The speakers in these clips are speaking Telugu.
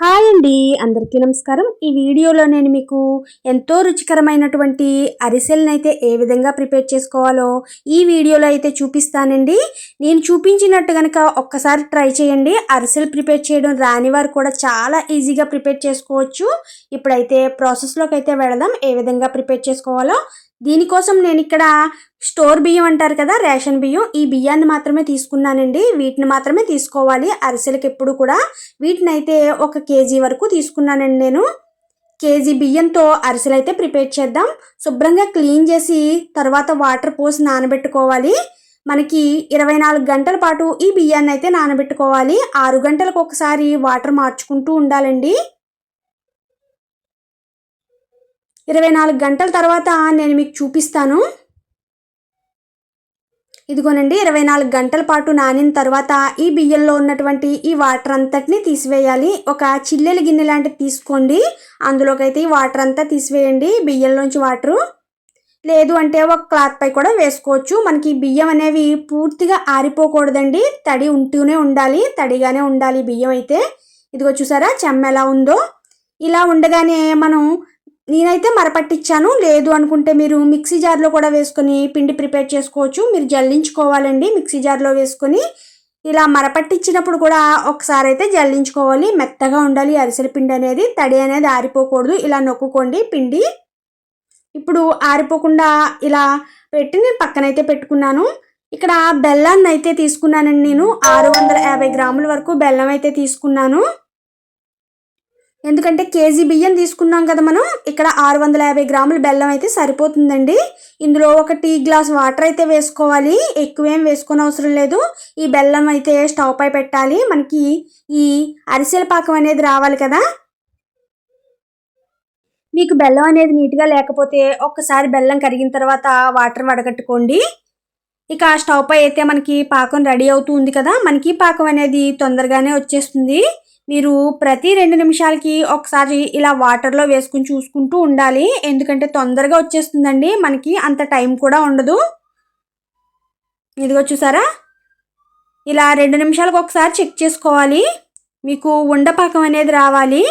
హాయ్ అండి అందరికీ నమస్కారం. ఈ వీడియోలో నేను మీకు ఎంతో రుచికరమైనటువంటి అరిసెలను అయితే ఏ విధంగా ప్రిపేర్ చేసుకోవాలో ఈ వీడియోలో అయితే చూపిస్తానండి. నేను చూపించినట్టు కనుక ఒక్కసారి ట్రై చేయండి. అరిసెలు ప్రిపేర్ చేయడం రాని వారు కూడా చాలా ఈజీగా ప్రిపేర్ చేసుకోవచ్చు. ఇప్పుడైతే ప్రాసెస్లోకి అయితే వెళదాం. ఏ విధంగా ప్రిపేర్ చేసుకోవాలో దీనికోసం నేను ఇక్కడ స్టోర్ బియ్యం అంటారు కదా రేషన్ బియ్యం ఈ బియ్యాన్ని మాత్రమే తీసుకున్నానండి. వీటిని మాత్రమే తీసుకోవాలి. అరిసెలకి ఎప్పుడు కూడా వీటిని అయితే ఒక కేజీ వరకు తీసుకున్నానండి నేను. కేజీ బియ్యంతో అరిసెలు అయితే ప్రిపేర్ చేద్దాం. శుభ్రంగా క్లీన్ చేసి తర్వాత వాటర్ పోసి నానబెట్టుకోవాలి. మనకి ఇరవై నాలుగు గంటల పాటు ఈ బియ్యాన్ని అయితే నానబెట్టుకోవాలి. ఆరు గంటలకు ఒకసారి వాటర్ మార్చుకుంటూ ఉండాలండి. ఇరవై నాలుగు గంటల తర్వాత నేను మీకు చూపిస్తాను. ఇదిగోనండి ఇరవై నాలుగు గంటల పాటు నానిన తర్వాత ఈ బియ్యంలో ఉన్నటువంటి ఈ వాటర్ అంతటిని తీసివేయాలి. ఒక చిల్లెల గిన్నె లాంటిది తీసుకోండి. అందులోకి అయితే ఈ వాటర్ అంతా తీసివేయండి బియ్యంలోంచి వాటరు. లేదు అంటే ఒక క్లాత్ పై కూడా వేసుకోవచ్చు. మనకి బియ్యం అనేవి పూర్తిగా ఆరిపోకూడదండి. తడి ఉంటూనే ఉండాలి. తడిగానే ఉండాలి బియ్యం అయితే. ఇదిగో చూసారా చెమ్మ ఎలా ఉందో. ఇలా ఉండగానే మనం నేనైతే మరపట్టించాను లేదు అనుకుంటే మీరు మిక్సీ జార్లో కూడా వేసుకొని పిండి ప్రిపేర్ చేసుకోవచ్చు. మీరు జల్లించుకోవాలండి మిక్సీ జార్లో వేసుకొని. ఇలా మరపట్టించినప్పుడు కూడా ఒకసారి అయితే జల్లించుకోవాలి. మెత్తగా ఉండాలి. అరిసెల పిండి అనేది తడి అనేది ఆరిపోకూడదు. ఇలా నొక్కుకోండి పిండి. ఇప్పుడు ఆరిపోకుండా ఇలా పెట్టి నేను పక్కనైతే పెట్టుకున్నాను. ఇక్కడ బెల్లాన్ని అయితే తీసుకున్నానండి నేను. ఆరు వందల యాభై గ్రాముల వరకు బెల్లం అయితే తీసుకున్నాను. ఎందుకంటే కేజీ బియ్యం తీసుకున్నాం కదా మనం. ఇక్కడ ఆరు వందల యాభై గ్రాముల బెల్లం అయితే సరిపోతుందండి. ఇందులో ఒక టీ గ్లాస్ వాటర్ అయితే వేసుకోవాలి. ఎక్కువేం వేసుకొని అవసరం లేదు. ఈ బెల్లం అయితే స్టవ్ పై పెట్టాలి. మనకి ఈ అరిసెల పాకం అనేది రావాలి కదా. మీకు బెల్లం అనేది నీట్గా లేకపోతే ఒక్కసారి బెల్లం కరిగిన తర్వాత వాటర్ వడగట్టుకోండి. ఇక స్టవ్ పై అయితే మనకి పాకం రెడీ అవుతుంది కదా. మనకి పాకం అనేది తొందరగానే వచ్చేస్తుంది. మీరు ప్రతి రెండు నిమిషాలకి ఒకసారి ఇలా వాటర్లో వేసుకుని చూసుకుంటూ ఉండాలి. ఎందుకంటే తొందరగా వచ్చేస్తుందండి. మనకి అంత టైం కూడా ఉండదు. ఇదిగో చూసారా? ఇలా రెండు నిమిషాలకు ఒకసారి చెక్ చేసుకోవాలి. మీకు ఉండపాకం అనేది రావాలి.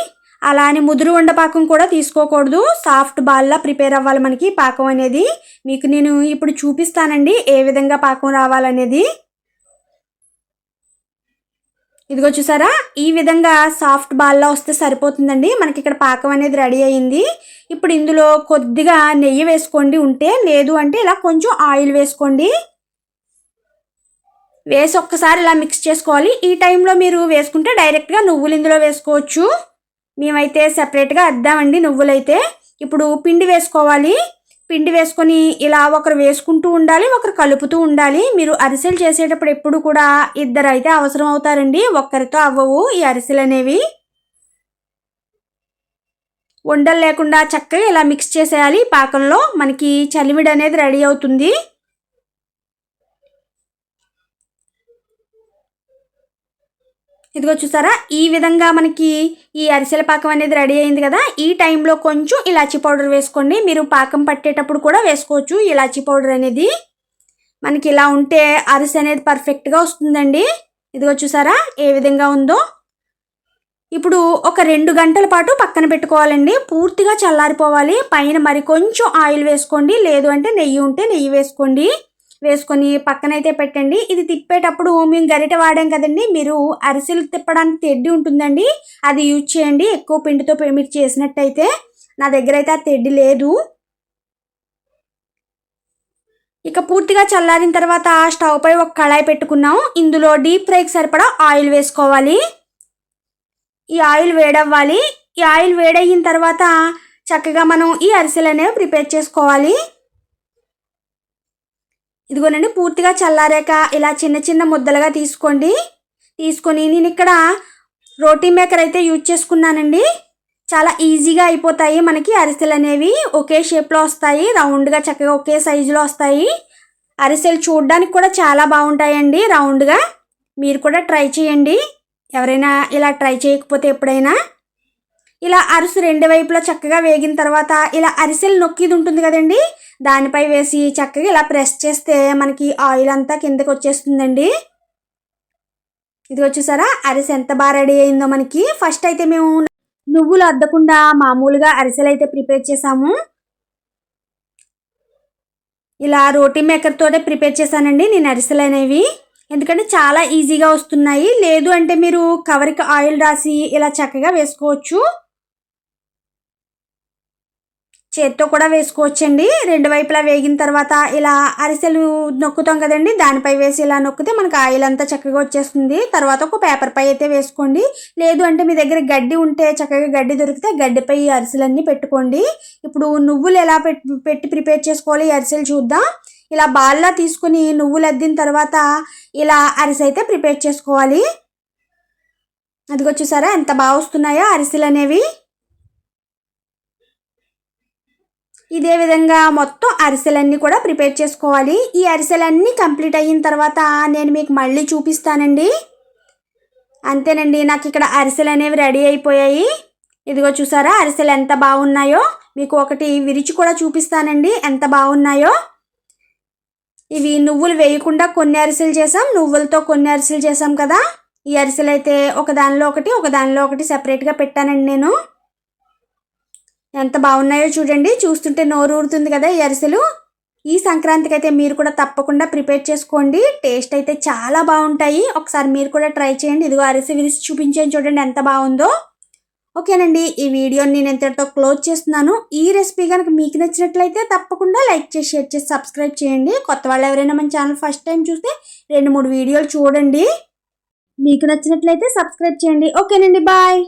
అలా అని ముదురు ఉండపాకం కూడా తీసుకోకూడదు. సాఫ్ట్ బాల్లా ప్రిపేర్ అవ్వాలి మనకి పాకం అనేది. మీకు నేను ఇప్పుడు చూపిస్తానండి ఏ విధంగా పాకం రావాలనేది. ఇదిగో చూసారా? ఈ విధంగా సాఫ్ట్ బాల్లా వస్తే సరిపోతుందండి. మనకి ఇక్కడ పాకం అనేది రెడీ అయింది. ఇప్పుడు ఇందులో కొద్దిగా నెయ్యి వేసుకోండి. ఉంటే లేదు అంటే ఇలా కొంచెం ఆయిల్ వేసుకోండి. వేసి ఒక్కసారి ఇలా మిక్స్ చేసుకోవాలి. ఈ టైంలో మీరు వేసుకుంటే డైరెక్ట్గా నువ్వులు ఇందులో వేసుకోవచ్చు. మేమైతే సెపరేట్గా అద్దామండి నువ్వులైతే. ఇప్పుడు పిండి వేసుకోవాలి. పిండి వేసుకొని ఇలా ఒకరు వేసుకుంటూ ఉండాలి ఒకరు కలుపుతూ ఉండాలి. మీరు అరిసెలు చేసేటప్పుడు ఎప్పుడు కూడా ఇద్దరు అయితే అవసరం అవుతారండి. ఒక్కరితో అవ్వవు ఈ అరిసెలు అనేవి. ఉండలు లేకుండా చక్కగా ఇలా మిక్స్ చేసేయాలి. పాకంలో మనకి చలివిడి అనేది రెడీ అవుతుంది. ఇదిగో చూసారా? ఈ విధంగా మనకి ఈ అరిసెల పాకం అనేది రెడీ అయింది కదా? ఈ టైంలో కొంచెం ఇలాచీ పౌడర్ వేసుకోండి. మీరు పాకం పట్టేటప్పుడు కూడా వేసుకోవచ్చు. ఇలాచీ పౌడర్ అనేది మనకి ఇలా ఉంటే అరిసె అనేది పర్ఫెక్ట్గా వస్తుందండి. ఇదిగో చూసారా? ఏ విధంగా ఉందో. ఇప్పుడు ఒక రెండు గంటల పాటు పక్కన పెట్టుకోవాలండి. పూర్తిగా చల్లారిపోవాలి. పైన మరి కొంచెం ఆయిల్ వేసుకోండి. లేదు అంటే నెయ్యి ఉంటే నెయ్యి వేసుకోండి. వేసుకొని పక్కనైతే పెట్టండి. ఇది తిప్పేటప్పుడు మేము గరిట వాడాం కదండి. మీరు అరిసెలు తిప్పడానికి తెడ్డి ఉంటుందండి. అది యూజ్ చేయండి. ఎక్కువ పిండితో మీరు చేసినట్టయితే నా దగ్గర అయితే ఆ తెడ్డి లేదు. ఇక పూర్తిగా చల్లారిన తర్వాత స్టవ్ పై ఒక కళాయి పెట్టుకున్నాం. ఇందులో డీప్ ఫ్రైకి సరిపడా ఆయిల్ వేసుకోవాలి. ఈ ఆయిల్ వేడవ్వాలి. ఈ ఆయిల్ వేడయిన తర్వాత చక్కగా మనం ఈ అరిసెలు అనేవి ప్రిపేర్ చేసుకోవాలి. ఇదిగోనండి పూర్తిగా చల్లారాక ఇలా చిన్న చిన్న ముద్దలుగా తీసుకోండి. తీసుకొని నేను ఇక్కడ రోటీ మేకర్ అయితే యూజ్ చేసుకున్నానండి. చాలా ఈజీగా అయిపోతాయి మనకి అరిసెలు అనేవి. ఒకే షేప్లో వస్తాయి. రౌండ్గా చక్కగా ఒకే సైజులో వస్తాయి. అరిసెలు చూడడానికి కూడా చాలా బాగుంటాయండి రౌండ్గా. మీరు కూడా ట్రై చేయండి. ఎవరైనా ఇలా ట్రై చేయకపోతే ఎప్పుడైనా. ఇలా అరిసె రెండు వైపులా చక్కగా వేగిన తర్వాత ఇలా అరిసెలు నొక్కిది ఉంటుంది కదండి? దానిపై వేసి చక్కగా ఇలా ప్రెస్ చేస్తే మనకి ఆయిల్ అంతా కిందకి వచ్చేస్తుందండి. ఇది వచ్చేసారా అరిసె ఎంత బాగా రెడీ అయిందో మనకి. ఫస్ట్ అయితే మేము నువ్వులు అద్దకుండా మామూలుగా అరిసెలు అయితే ప్రిపేర్ చేసాము. ఇలా రోటీ మేకర్తోటే ప్రిపేర్ చేశానండి నేను అరిసెలు అనేవి. ఎందుకంటే చాలా ఈజీగా వస్తున్నాయి. లేదు అంటే మీరు కవర్కి ఆయిల్ రాసి ఇలా చక్కగా వేసుకోవచ్చు. చేత్తో కూడా వేసుకోవచ్చండి. రెండు వైపులా వేగిన తర్వాత ఇలా అరిసెలు నొక్కుతాం కదండి. దానిపై వేసి ఇలా నొక్కితే మనకి ఆయిల్ అంతా చక్కగా వచ్చేస్తుంది. తర్వాత ఒక పేపర్ పై అయితే వేసుకోండి. లేదు అంటే మీ దగ్గర గడ్డి ఉంటే చక్కగా గడ్డి దొరికితే గడ్డిపై ఈ అరిసెలన్నీ పెట్టుకోండి. ఇప్పుడు నువ్వులు ఎలా పెట్టి పెట్టి ప్రిపేర్ చేసుకోవాలి ఈ అరిసెలు చూద్దాం. ఇలా బాల్లా తీసుకుని నువ్వులు అద్దిన తర్వాత ఇలా అరిసె అయితే ప్రిపేర్ చేసుకోవాలి. అదిగో చూసారా ఎంత బాగా వస్తున్నాయో అరిసెలు అనేవి. ఇదే విధంగా మొత్తం అరిసెలన్నీ కూడా ప్రిపేర్ చేసుకోవాలి. ఈ అరిసెలన్నీ కంప్లీట్ అయిన తర్వాత నేను మీకు మళ్ళీ చూపిస్తానండి. అంతేనండి నాకు ఇక్కడ అరిసెలు అనేవి రెడీ అయిపోయాయి. ఇదిగో చూసారా అరిసెలు ఎంత బాగున్నాయో. మీకు ఒకటి విరిచి కూడా చూపిస్తానండి ఎంత బాగున్నాయో. ఇవి నువ్వులు వేయకుండా కొన్ని అరిసెలు చేసాం నువ్వులతో కొన్ని అరిసెలు చేసాం కదా. ఈ అరిసెలు అయితే ఒకదానిలో ఒకటి ఒక దానిలో ఒకటి సెపరేట్గా పెట్టానండి నేను. ఎంత బాగున్నాయో చూడండి. చూస్తుంటే నోరు ఊరుతుంది కదా ఈ అరిసెలు. ఈ సంక్రాంతికి అయితే మీరు కూడా తప్పకుండా ప్రిపేర్ చేసుకోండి. టేస్ట్ అయితే చాలా బాగుంటాయి. ఒకసారి మీరు కూడా ట్రై చేయండి. ఇదిగో అరిసె విరిసి చూపించాను చూడండి ఎంత బాగుందో. ఓకేనండి. ఈ వీడియోని నేను ఎంతటితో క్లోజ్ చేస్తున్నాను. ఈ రెసిపీ కనుక మీకు నచ్చినట్లయితే తప్పకుండా లైక్ చేసి షేర్ చేసి సబ్స్క్రైబ్ చేయండి. కొత్త వాళ్ళు ఎవరైనా మన ఛానల్ ఫస్ట్ టైం చూస్తే రెండు మూడు వీడియోలు చూడండి. మీకు నచ్చినట్లయితే సబ్స్క్రైబ్ చేయండి. ఓకేనండి. బాయ్.